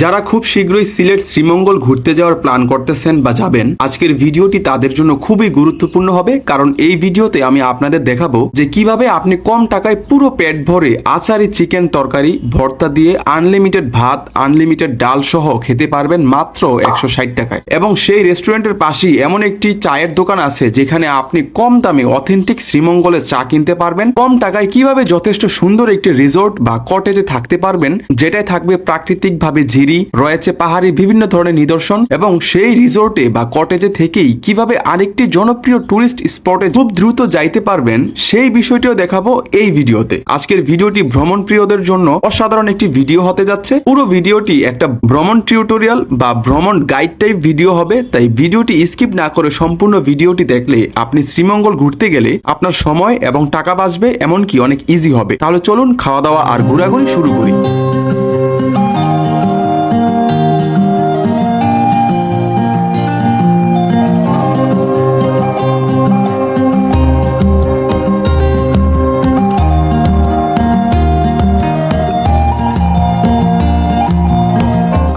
যারা খুব শীঘ্রই সিলেট শ্রীমঙ্গল ঘুরতে যাওয়ার প্ল্যান করতেছেন বা যাবেন, আজকের ভিডিওটি তাদের জন্য খুবই গুরুত্বপূর্ণ হবে, কারণ এই ভিডিওতে আমি আপনাদের দেখাবো যে কীভাবে আপনি কম টাকায় পুরো পেট ভরে আচারি চিকেন তরকারি, ভর্তা দিয়ে আনলিমিটেড ভাত, আনলিমিটেড ডাল সহ খেতে পারবেন মাত্র একশো ষাট টাকায়। এবং সেই রেস্টুরেন্টের পাশেই এমন একটি চায়ের দোকান আছে যেখানে আপনি কম দামে অথেন্টিক শ্রীমঙ্গলের চা কিনতে পারবেন। কম টাকায় কীভাবে যথেষ্ট সুন্দর একটি রিসোর্ট বা কটেজে থাকতে পারবেন, যেটাই থাকবে প্রাকৃতিকভাবে ঝিরি রয়েছে পাহাড়ি বিভিন্ন ধরনের নিদর্শন এবং সেই রিসোর্টে বা কটেজে থেকেই কীভাবে আরেকটি জনপ্রিয় টুরিস্ট স্পটে খুব দ্রুত যাইতে পারবেন, সেই বিষয়টিও দেখাবো এই ভিডিওতে। আজকের ভিডিওটি ভ্রমণ প্রিয়দের জন্য অসাধারণ একটি ভিডিও হতে যাচ্ছে। পুরো ভিডিওটি একটা ভ্রমণ টিউটোরিয়াল বা ভ্রমণ গাইড টাইপ ভিডিও হবে, তাই ভিডিওটি স্কিপ না করে সম্পূর্ণ ভিডিওটি দেখলে আপনি শ্রীমঙ্গল ঘুরতে গেলে আপনার সময় এবং টাকা বাঁচবে, এমনকি অনেক ইজি হবে। তাহলে চলুন খাওয়া দাওয়া আর ঘোরাঘুরি শুরু করি।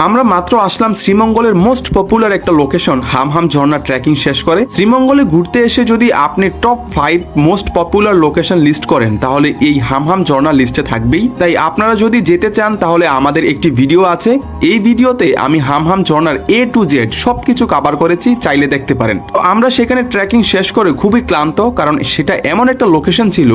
আমরা মাত্র আসলাম শ্রীমঙ্গলের মোস্ট পপুলার একটা লোকেশন হামহাম ঝর্ণা ট্রেকিং শেষ করে। শ্রীমঙ্গলে ঘুরতে এসে যদি আপনি top five most popular location list করেন, তাহলে এই হামহাম ঝর্ণা লিস্টে থাকবেই। তাই আপনারা যদি যেতে চান, তাহলে আমাদের একটি ভিডিও আছে। এই ভিডিওতে আমি হামহাম ঝর্ণার এ টু জেড সবকিছু কাভার করেছি, চাইলে দেখতে পারেন। তো আমরা সেখানে ট্রেকিং শেষ করে খুবই ক্লান্ত, কারণ সেটা এমন একটা লোকেশন ছিল,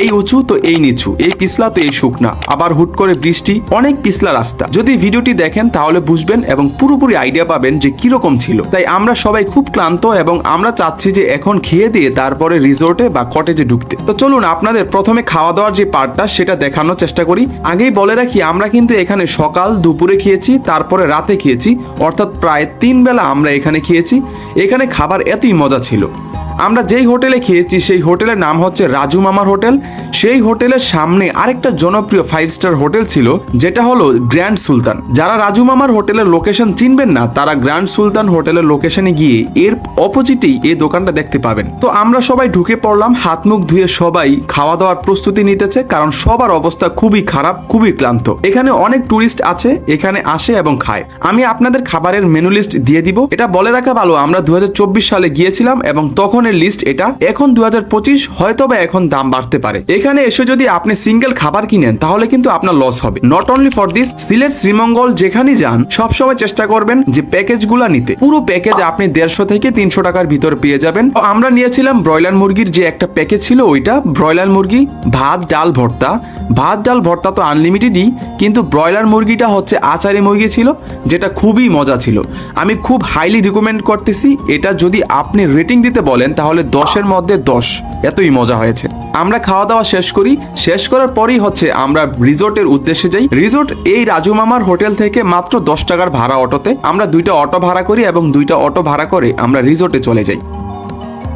এই উঁচু তো এই নিচু, এই পিছলা তো এই শুকনা। আবার হুট করে বৃষ্টি, অনেক পিছলা রাস্তা। যদি ভিডিওটি দেখেন তাহলে বুঝবেন এবং পুরোপুরি আইডিয়া পাবেন যে কীরকম ছিল। তাই আমরা সবাই খুব ক্লান্ত এবং আমরা চাচ্ছি যে এখন খেয়ে দিয়ে তারপরে রিসোর্টে বা কটেজে ঢুকতে। তো চলুন আপনাদের প্রথমে খাওয়া দাওয়ার যে পার্টটা সেটা দেখানোর চেষ্টা করি। আগেই বলে রাখি, আমরা কিন্তু এখানে সকাল দুপুরে খেয়েছি, তারপরে রাতে খেয়েছি। অর্থাৎ প্রায় তিন বেলা আমরা এখানে খেয়েছি। এখানে খাবার এতই মজা ছিল। আমরা যেই হোটেলে খেয়েছি, সেই হোটেলের নাম হচ্ছে রাজু মামার হোটেল। সেই হোটেলের সামনে আরেকটা জনপ্রিয় ফাইভ স্টার হোটেল ছিল, যেটা হলো গ্র্যান্ড সুলতান। যারা রাজু মামার হোটেলের লোকেশন চিনবেন না, তারা গ্র্যান্ড সুলতান হোটেলের লোকেশনে গিয়ে এর অপোজিটেই এই দোকানটা দেখতে পাবেন। তো আমরা সবাই ঢুকে পড়লাম, হাত মুখ ধুয়ে সবাই খাওয়া দাওয়ার প্রস্তুতি নিতেছে, কারণ সবার অবস্থা খুবই খারাপ, খুবই ক্লান্ত। এখানে অনেক টুরিস্ট আছে, এখানে আসে এবং খায়। আমি আপনাদের খাবারের মেনু লিস্ট দিয়ে দিব। এটা বলে রাখা ভালো, আমরা দু হাজার চব্বিশ সালে গিয়েছিলাম এবং তখন এর লিস্ট এটা। এখন দু হাজার পঁচিশ হয়তো বা এখন দাম বাড়তে পারে। এখানে এসে যদি আপনি সিঙ্গেল খাবার কিনেন, তাহলে কিন্তু আপনার লস হবে। Not only for this Sylhet, Sreemangal যেখানে যান, সবসময় চেষ্টা করবেন যে প্যাকেজগুলো নিতে। পুরো প্যাকেজ আপনি দেড়শো থেকে তিনশো টাকার ভিতর পেয়ে যাবেন। আমরা নিয়েছিলাম ব্রয়লার মুরগির যে একটা প্যাকেজ ছিল ওইটা। ব্রয়লার মুরগি, ভাত, ডাল, ভর্তা। ভাত, ডাল, ভর্তা তো আনলিমিটেডই কিন্তু ব্রয়লার মুরগিটা হচ্ছে আচারি মুরগি ছিল, যেটা খুবই মজা ছিল। আমি খুব হাইলি রিকমেন্ড করতেছি, এটা যদি আপনি রেটিং দিতে বলেন তাহলে দশের মধ্যে দশ। এতই মজা হয়েছে। আমরা খাওয়া দাওয়া শেষ করি। শেষ করার পরেই হচ্ছে আমরা রিসোর্টের উদ্দেশ্যে যাই। রিসোর্ট এই রাজু মামার হোটেল থেকে মাত্র দশ টাকার ভাড়া অটোতে। আমরা দুইটা অটো ভাড়া করি এবং দুইটা অটো ভাড়া করে আমরা রিসোর্টে চলে যাই।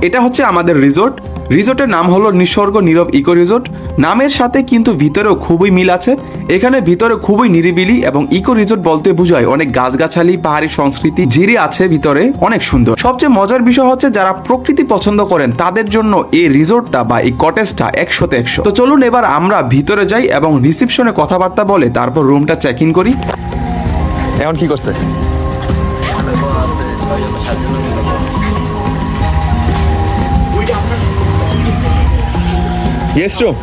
এটা হচ্ছে আমাদের রিসোর্ট। রিসোর্টের নাম হলো নিসর্গ নীরব ইকো রিসোর্ট। নামের সাথে কিন্তু ভিতরেও খুবই মিল আছে। এখানে ভিতরে খুবই নিরিবিলি এবং ইকো রিসোর্ট বলতে বোঝায় অনেক গাছগাছালি, পাহাড়ি সংস্কৃতি, ঝিরি আছে ভিতরে, অনেক সুন্দর। সবচেয়ে মজার বিষয় হচ্ছে যারা প্রকৃতি পছন্দ করেন, তাদের জন্য এই রিসোর্টটা বা এই কটেজটা একশোতে একশো। তো চলুন এবার আমরা ভিতরে যাই এবং রিসিপশনে কথাবার্তা বলে তারপর রুমটা চেক ইন করি। এখন কি করছে? গেস্ট রুম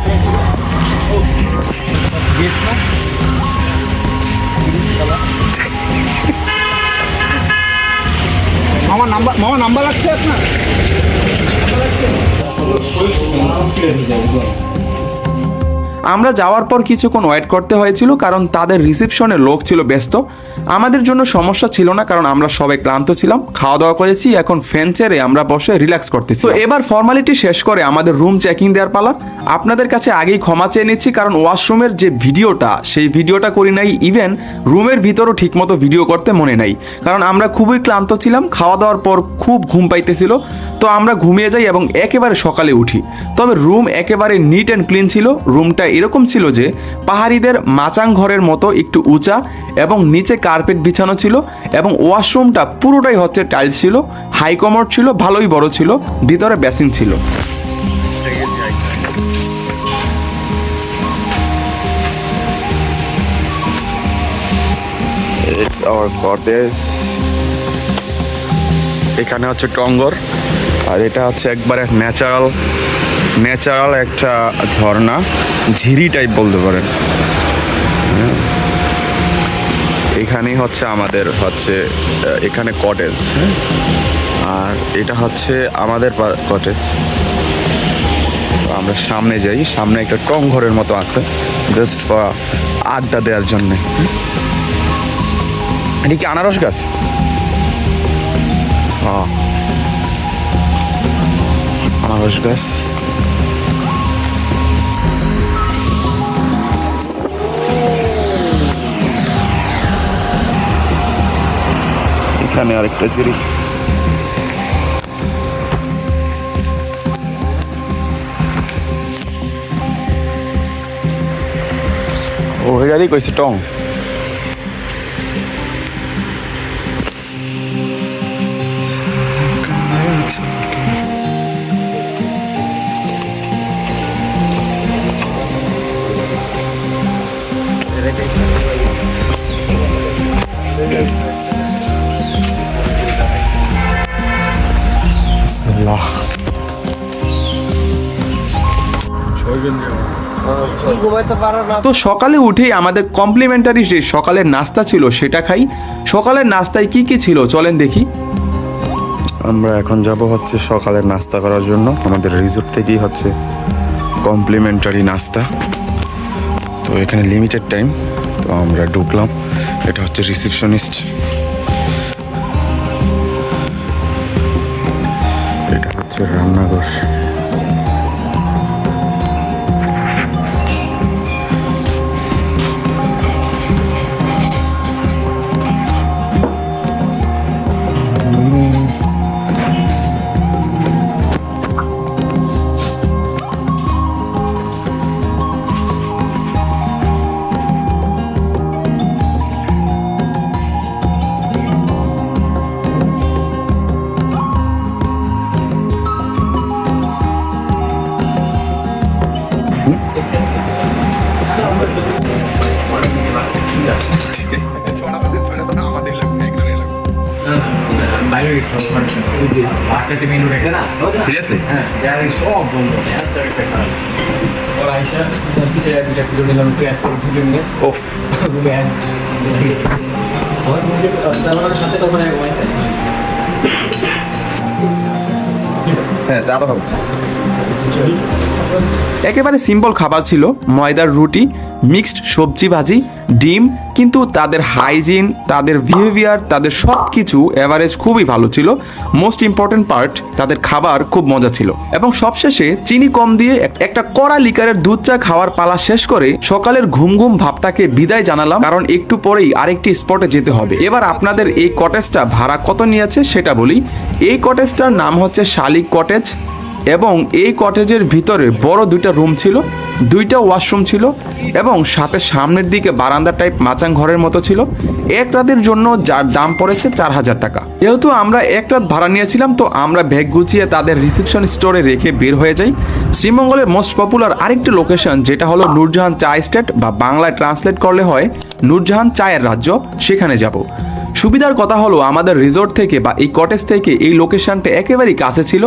মামা নাম্বার মামা নাম্বার লাগছে আপনার আমরা যাওয়ার পর কিছুক্ষণ ওয়েট করতে হয়েছিল কারণ তাদের রিসেপশনের লোক ছিল ব্যস্ত। আমাদের জন্য সমস্যা ছিল না কারণ আমরা সবাই ক্লান্ত ছিলাম। খাওয়া দাওয়া করেছি, এখন ফ্যান চেয়ারে আমরা বসে রিল্যাক্স করতেছি। তো এবার ফর্মালিটি শেষ করে আমাদের রুম চেকিং দেওয়ার পালা। আপনাদের কাছে আগেই ক্ষমা চেয়ে নিচ্ছি কারণ ওয়াশরুমের যে ভিডিওটা, সেই ভিডিওটা করি নাই ইভেন রুমের ভিতরও ঠিকমতো ভিডিও করতে মনে নাই। কারণ আমরা খুবই ক্লান্ত ছিলাম খাওয়া দাওয়ার পর খুব ঘুম পাইতেছিল। তো আমরা ঘুমিয়ে যাই এবং একেবারে সকালে উঠি। তবে রুম একেবারে নিট অ্যান্ড ক্লিন ছিল। রুমটা এরকম ছিল যে, পাহাড়িদের মাচাং ঘরের মতো একটু উঁচা এবং নিচে কার্পেট বিছানো ছিল এবং ওয়াশরুমটা পুরোটাই হচ্ছে টাইলস ছিল হাই কমোড ছিল, ভালোই বড় ছিল, ভিতরে বেসিন ছিল। এখানে হচ্ছে টঙ্গর। আর এটা হচ্ছে একবারে ন্যাচারাল ন্যাচারাল একটা ঝর্ণা, ঝিরি টাইপ বলতে পারেন। হ্যাঁ। এখানেই হচ্ছে আমাদের হচ্ছে এখানে কটেজ আর এটা হচ্ছে আমাদের কটেজ আমরা সামনে যাই, সামনে একটা টং ঘরের মতো আছে জাস্ট আড্ডা দেওয়ার জন্য। এটা কি আনারস গাছ? আনারস গাছ এখানে আরেকটা সিঁড়ি ও এটারই কইছে টং। তো সকালে উঠেই আমাদের কমপ্লিমেন্টারি যে সকালের নাস্তা ছিল সেটা খাই। সকালের নাস্তায় কি কি ছিল চলেন দেখি। আমরা এখন যাব হচ্ছে সকালের নাস্তা করার জন্য। আমাদের রিসোর্ট থেকেই হচ্ছে কমপ্লিমেন্টারি নাস্তা। তো এখানে লিমিটেড টাইম তো আমরা ঢুকলাম। এটা হচ্ছে রিসেপশনিস্ট তো খাব একেবারে সিম্পল খাবার ছিল ময়দার রুটি মিক্সড সবজি ভাজি ডিম কিন্তু তাদের হাইজিন, তাদের বিহেভিয়ার তাদের সব কিছু অ্যাভারেজ খুবই ভালো ছিল। মোস্ট ইম্পর্টেন্ট পার্ট তাদের খাবার খুব মজা ছিল। এবং সবশেষে চিনি কম দিয়ে একটা কড়া লিকারের দুধ চা খাওয়ার পালা শেষ করে সকালের ঘুম ঘুম ভাবটাকে বিদায় জানালাম, কারণ একটু পরেই আরেকটি স্পটে যেতে হবে। এবার আপনাদের এই কটেজটা ভাড়া কত নিয়েছে সেটা বলি। এই কটেজটার নাম হচ্ছে শালিক কটেজ এবং এই কটেজের ভিতরে বড় দুইটা রুম ছিল, দুইটা ওয়াশরুম ছিল এবং সাথে সামনের দিকে বারান্দা টাইপ মাচাং ঘরের মতো ছিল। এক রাতের জন্য যার দাম পড়েছে চার হাজার টাকা। যেহেতু আমরা এক রাত ভাড়া নিয়েছিলাম, তো আমরা ব্যাগ গুছিয়ে তাদের রিসেপশন স্টোরে রেখে বের হয়ে যাই। শ্রীমঙ্গলের মোস্ট পপুলার আরেকটি লোকেশন যেটা হলো নূরজাহান চা স্টেট বা বাংলায় ট্রান্সলেট করলে হয় নূরজাহান চায়ের রাজ্য, সেখানে যাব। সুবিধার কথা হলো আমাদের রিসোর্ট থেকে বা এই কটেজ থেকে এই লোকেশনটা একেবারেই কাছে ছিল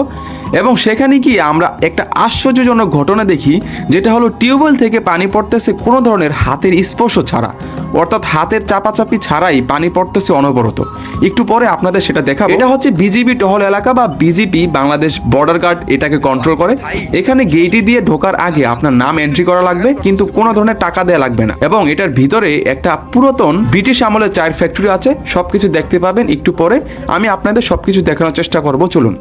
এবং সেখানে গিয়ে আমরা একটা আশ্চর্যজনক ঘটনা দেখি, যেটা হলো টিউবওয়েল থেকে পানি পড়তেছে কোনো ধরনের হাতের স্পর্শ ছাড়া। অর্থাৎ হাতের চাপাচাপি ছাড়াই পানি পড়তেছে অনবরত। একটু পরে আপনাদের সেটা দেখাবো। এটা হচ্ছে বিজিবি টহল এলাকা বা বিজিপি বাংলাদেশ বর্ডার গার্ড এটাকে কন্ট্রোল করে। এখানে গেইটি দিয়ে ঢোকার আগে আপনার নাম এন্ট্রি করা লাগবে, কিন্তু কোনো ধরনের টাকা দেওয়া লাগবে না। এবং এটার ভিতরে একটা পুরাতন ব্রিটিশ আমলের চায়ের ফ্যাক্টরি আছে। সবকিছু দেখতে পাবেন একটু পরে আমি আপনাদের সবকিছু দেখানোর চেষ্টা করব চলুন।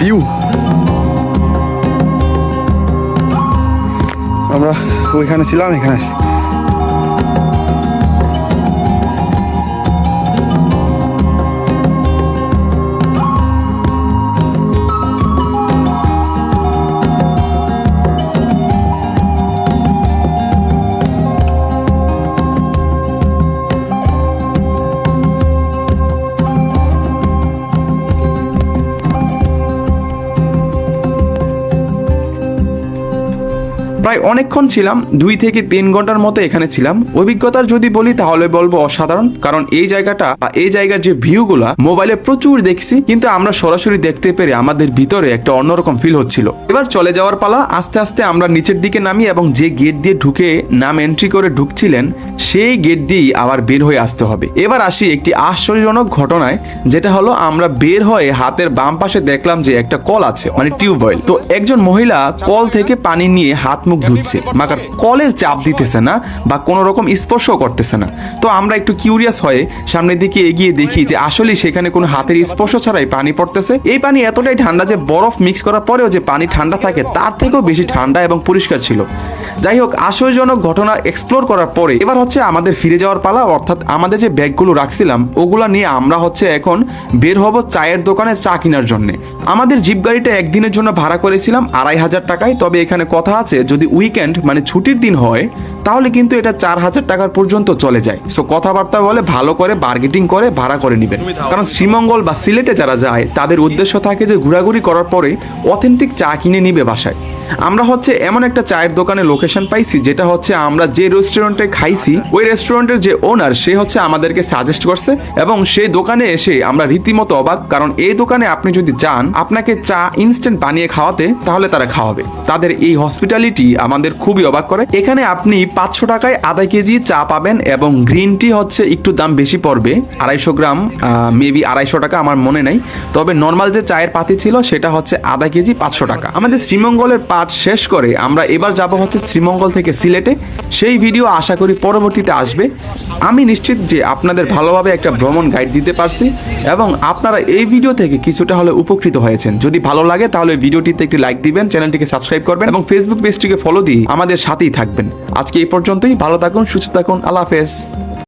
ভিউ আমরা ওইখানে ছিলাম এখানে প্রায় অনেকক্ষণ ছিলাম, দুই থেকে তিন ঘণ্টার মতো এখানে ছিলাম। অভিজ্ঞতার যদি বলি, তাহলে বলব অসাধারণ, কারণ এই জায়গাটা বা এই জায়গার যে ভিউগুলা, মোবাইলে প্রচুর দেখছি, কিন্তু আমরা সরাসরি দেখতে পেরে আমাদের ভিতরে একটা অন্যরকম ফিল হচ্ছিল। এবার চলে যাওয়ার পালা, আস্তে আস্তে আমরা নিচের দিকে নামি এবং যে গেট দিয়ে ঢুকে নাম এন্ট্রি করে ঢুকছিলেন, সেই গেট দিয়েই আবার বের হয়ে আসতে হবে। এবার আসি একটি আশ্চর্যজনক ঘটনায়, যেটা হলো আমরা বের হয়ে হাতের বাম পাশে দেখলাম যে একটা কল আছে মানে টিউবওয়েল। তো একজন মহিলা কল থেকে পানি নিয়ে হাত মুখ ধুচ্ছে মাকার কলের চাপ দিতেছে না বা কোনো রকম স্পর্শ করতেছে না। তো আমরা একটু কিউরিয়াস হয়ে সামনের দিকে এগিয়ে দেখি যে আসলে সেখানে কোনো হাতের স্পর্শ ছাড়াই পানি পড়তেছে। এই পানি এতটাই ঠান্ডা যে বরফ মিক্স করার পরেও যে পানি ঠান্ডা থাকে তার থেকেও বেশি ঠান্ডা এবং পরিষ্কার ছিল। যাই হোক, আশ্চর্যজনক ঘটনা এক্সপ্লোর করার পরে এবার হচ্ছে আমাদের ফিরে যাওয়ার পালা, অর্থাৎ আমাদের যে ব্যাগগুলো রাখছিলাম, ওগুলা নিয়ে আমরা হচ্ছে এখন বের হব চায়ের দোকানে চা কেনার জন্য। আমাদের জিপ গাড়িটা একদিনের জন্য ভাড়া করেছিলাম আড়াই হাজার টাকায়, তবে এখানে কথা আছে, যদি উইকেন্ড মানে ছুটির দিন হয়, তাহলে কিন্তু এটা চার হাজার টাকার পর্যন্ত চলে যায়। সো কথাবার্তা বলে ভালো করে বার্গেটিং করে ভাড়া করে নেবেন। কারণ শ্রীমঙ্গল বা সিলেটে যারা যায়, তাদের উদ্দেশ্য থাকে যে ঘোরাঘুরি করার পরে অথেন্টিক চা কিনে নিবে বাসায়। আমরা হচ্ছে এমন একটা চায়ের দোকানে লোকেশন পাইছি, যেটা হচ্ছে আমরা যে রেস্টুরেন্টে খাইছি, ওই রেস্টুরেন্টের যে ওনার সে হচ্ছে আমাদেরকে সাজেস্ট করছে এবং সেই দোকানে এসে আমরা রীতিমতো অবাক, কারণ এই দোকানে আপনি যদি যান, আপনাকে চা ইনস্ট্যান্ট বানিয়ে খাওয়াতে তাহলে তারা খাওয়াবে। তাদের এই হসপিটালিটি আমাদের খুবই অবাক করে। এখানে আপনি পাঁচশো টাকায় আধা কেজি চা পাবেন এবং গ্রিন টি হচ্ছে একটু দাম বেশি পড়বে, আড়াইশো গ্রাম মেবি আড়াইশো টাকা আমার মনে নাই। তবে নর্মাল যে চায়ের পাতি ছিল, সেটা হচ্ছে আধা কেজি পাঁচশো টাকা। আমাদের শ্রীমঙ্গলের পাঠ শেষ করে আমরা এবার যাব হচ্ছে শ্রীমঙ্গল থেকে সিলেটে। সেই ভিডিও আশা করি পরবর্তীতে আসবে। আমি নিশ্চিত যে আপনাদের ভালোভাবে একটা ভ্রমণ গাইড দিতে পারছি এবং আপনারা এই ভিডিও থেকে কিছুটা হলে উপকৃত হয়েছেন। যদি ভালো লাগে তাহলে ভিডিওটিতে একটি লাইক দিবেন, চ্যানেলটিকে সাবস্ক্রাইব করবেন এবং ফেসবুক পেজটিকে ফলো দিয়ে আমাদের সাথেই থাকবেন। আজকে এই পর্যন্তই, ভালো থাকুন, সুস্থ থাকুন, আল্লাহ হাফেজ।